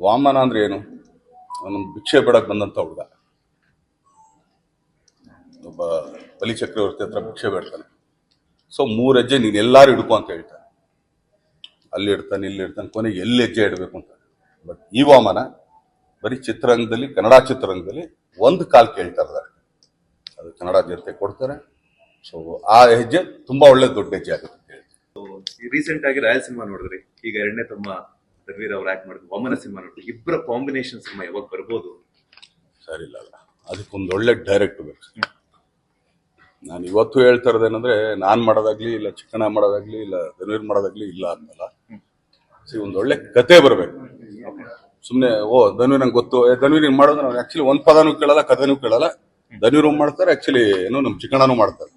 ವಾಮನ ಅಂದ್ರೆ ಏನು? ಅವನೊಂದು ಭಿಕ್ಷೆ ಬೇಡಕ್ಕೆ ಬಂದಂತ ಹುಡುಗ. ಒಬ್ಬ ಬಲಿಚಕ್ರವರ್ತಿ ಹತ್ರ ಭಿಕ್ಷೆ ಬೇಡ್ತಾನೆ. ಸೊ ಮೂರು ಹೆಜ್ಜೆ ನೀನು ಎಲ್ಲಾರು ಹಿಡ್ಕೊ ಅಂತ ಹೇಳ್ತಾನೆ. ಅಲ್ಲಿ ಇಡ್ತಾನೆ, ಇಲ್ಲಿ ಇಡ್ತಾನೆ, ಕೊನೆಗೆ ಎಲ್ಲಿ ಹೆಜ್ಜೆ ಇಡಬೇಕು ಅಂತ. ಬಟ್ ಈ ವಾಮನ ಬರೀ ಚಿತ್ರರಂಗದಲ್ಲಿ, ಕನ್ನಡ ಚಿತ್ರರಂಗದಲ್ಲಿ ಒಂದು ಕಾಲ್ ಕೇಳ್ತಾ ಅದು ಕನ್ನಡ ಜನತೆ ಕೊಡ್ತಾರೆ. ಸೊ ಆ ಹೆಜ್ಜೆ ತುಂಬಾ ಒಳ್ಳೆ ದೊಡ್ಡ ಹೆಜ್ಜೆ ಆಗುತ್ತೆ ರೀಸೆಂಟ್ ಆಗಿ ರಾಯಲ್ ಸಿನಿಮಾ ನೋಡಿದ್ರಿ. ಈಗ ಎರಡನೇ ತಮ್ಮ ರಣವೀರ್ ಅವ್ರು ಆಕ್ಟ್ ಮಾಡಿದ್ರು ವಾಮನ ಸಿನಿಮಾ ನೋಡಿದ್ರು ಇಬ್ಬರ ಕಾಂಬಿನೇಷನ್ ಸಿನಿಮಾ ಯಾವಾಗ ಬರ್ಬೋದು? ಸರಿ ಇಲ್ಲ ಅದಕ್ಕೊಂದು ಒಳ್ಳೆ ಡೈರೆಕ್ಟ್ ಬೇಕು. ನಾನು ಇವತ್ತು ಹೇಳ್ತಾ ಇರೋದೇನಂದ್ರೆ ನಾನು ಮಾಡೋದಾಗ್ಲಿ ಇಲ್ಲ ಚಿಕ್ಕಣ್ಣ ಮಾಡೋದಾಗ್ಲಿ ಇಲ್ಲ ರಘುವೀರ್ ಮಾಡೋದಾಗ್ಲಿ ಇಲ್ಲ ಅಂದಲ್ಲ ಸಿ ಒಂದು ಒಳ್ಳೆ ಕತೆ ಬರಬೇಕು. ಸುಮ್ಮನೆ ಓ ಧನ್ವೀರ್ ನಂಗೆ ಗೊತ್ತು. ಧನ್ವೀರ್ ಹಿಂಗ್ ಮಾಡೋದು ನಾವು ಆಕ್ಚುಲಿ ಒಂದ್ ಪದನೂ ಕೇಳಲ್ಲ ಕಥೆನೂ ಕೇಳಲ್ಲ. ಧನ್ವೀರ್ ಮಾಡ್ತಾರೆ ಆಕ್ಚುಲಿ ಏನೋ ನಮ್ಮ ಚಿಕ್ಕಣ್ಣನೂ ಮಾಡ್ತಾರೆ.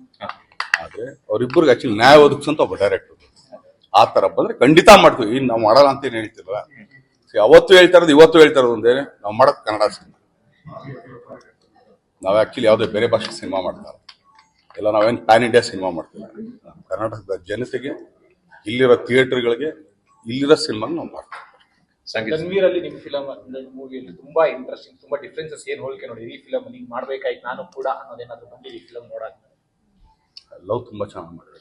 ಆದ್ರೆ ಅವ್ರಿಬ್ಬರಿಗೆ ಆ್ಯಕ್ಚುಲಿ ನ್ಯಾಯ ಒದಗಿಸಂತ ಒಬ್ಬ ಡೈರೆಕ್ಟರ್ ಆ ತರ ಬಂದ್ರೆ ಖಂಡಿತ ಮಾಡ್ತೀವಿ. ಇನ್ನು ನಾವು ಮಾಡಲ್ಲ ಅಂತ ಏನು ಹೇಳ್ತಿರಲ್ಲ. ಅವತ್ತು ಹೇಳ್ತಾ ಇರೋದು ಇವತ್ತು ಹೇಳ್ತಾ ಇರೋದು ಒಂದೇ ನಾವು ಮಾಡೋದು ಕನ್ನಡ ಸಿನಿಮಾ. ನಾವು ಆ್ಯಕ್ಚುಲಿ ಯಾವುದೇ ಬೇರೆ ಭಾಷೆ ಸಿನಿಮಾ ಮಾಡ್ತಾರೆ. ಇಲ್ಲ ನಾವೇನು ಪ್ಯಾನ್ ಇಂಡಿಯಾ ಸಿನಿಮಾ ಮಾಡ್ತೀವಿ. ನಾವು ಕರ್ನಾಟಕದ ಜನತೆಗೆ ಇಲ್ಲಿರೋ ಥಿಯೇಟರ್ಗಳಿಗೆ ಇಲ್ಲಿರೋ ಸಿನಿಮಾ ನಾವು ಮಾಡ್ತೀವಿ. ಸಂಗೀತ. ನಿಮ್ಮ ಫಿಲಮ್ ಮೂವಿಯಲ್ಲಿ ತುಂಬಾ ಇಂಟ್ರೆಸ್ಟಿಂಗ್ ತುಂಬಾ ಡಿಫ್ರೆನ್ಸಸ್ ಏನ್ ಹೋಲಿಕೆ ನೋಡಿ? ಈ ಫಿಲಮ್ ಹಿಂಗ್ ಮಾಡ್ಬೇಕಾಯ್ತು ನಾನು ಕೂಡ ಅನ್ನೋದೇನಾದ್ರು ಬಂದಿದೆ ಈ ಫಿಲಮ್ ನೋಡಾಕ ಲವ್ ತುಂಬಾ ಚೆನ್ನಾಗಿ ಮಾಡಿದ್ರು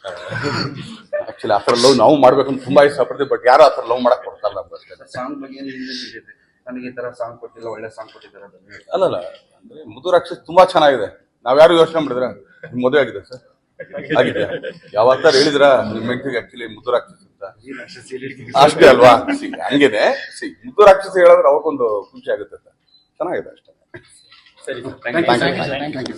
ಆಕ್ಚುಲಿ ಆ ಥರ ಲವ್ ನಾವು ಅಂತ ತುಂಬಾ ಇಷ್ಟಪಡ್ತೀವಿ ಬಟ್ ಯಾರು ಆ ಥರ ಲವ್ ಮಾಡಕ್ ಕೊಡ್ತಾರಲ್ಲ ಅಷ್ಟೇ. ಸಾಂಗ್ ಬಗ್ಗೆ ನನಗೆ ಈ ತರ ಸಾಂಗ್ ಕೊಟ್ಟಿಲ್ಲ ಒಳ್ಳೆ ಸಾಂಗ್ ಕೊಟ್ಟಿದ್ದಾರೆ ಅಲ್ಲಲ್ಲ ಅಂದ್ರೆ ಮುದು ರಾಕ್ಷಸ್ ತುಂಬಾ ಚೆನ್ನಾಗಿದೆ. ನಾವ್ಯಾರು ಯೋಚನೆ ಮಾಡಿದ್ರೆ? ನಿಮ್ ಮದುವೆ ಆಗಿದೆ ಸರ್. ಆಗಿದೆ. ಯಾವತ್ತಾರು ಹೇಳಿದ್ರ? ನಿಮ್ ಹೆಂಡತಿಗೆ ಆಕ್ಚುಲಿ ಮುದುರ ರಾಕ್ಷಸ್ ಅಂತ. ಅಷ್ಟೇ ಅಲ್ವಾ? ಸಿ ಹಂಗೇನೆ. ಸಿ ಮುದ್ದು ರಾಕ್ಷಸ ಹೇಳಿದ್ರೆ ಅವಕ್ಕೊಂದು ಖುಷಿ ಆಗುತ್ತೆ ಸರ್ ಚೆನ್ನಾಗಿದೆ ಅಷ್ಟೇ. ಸರಿ Thank you,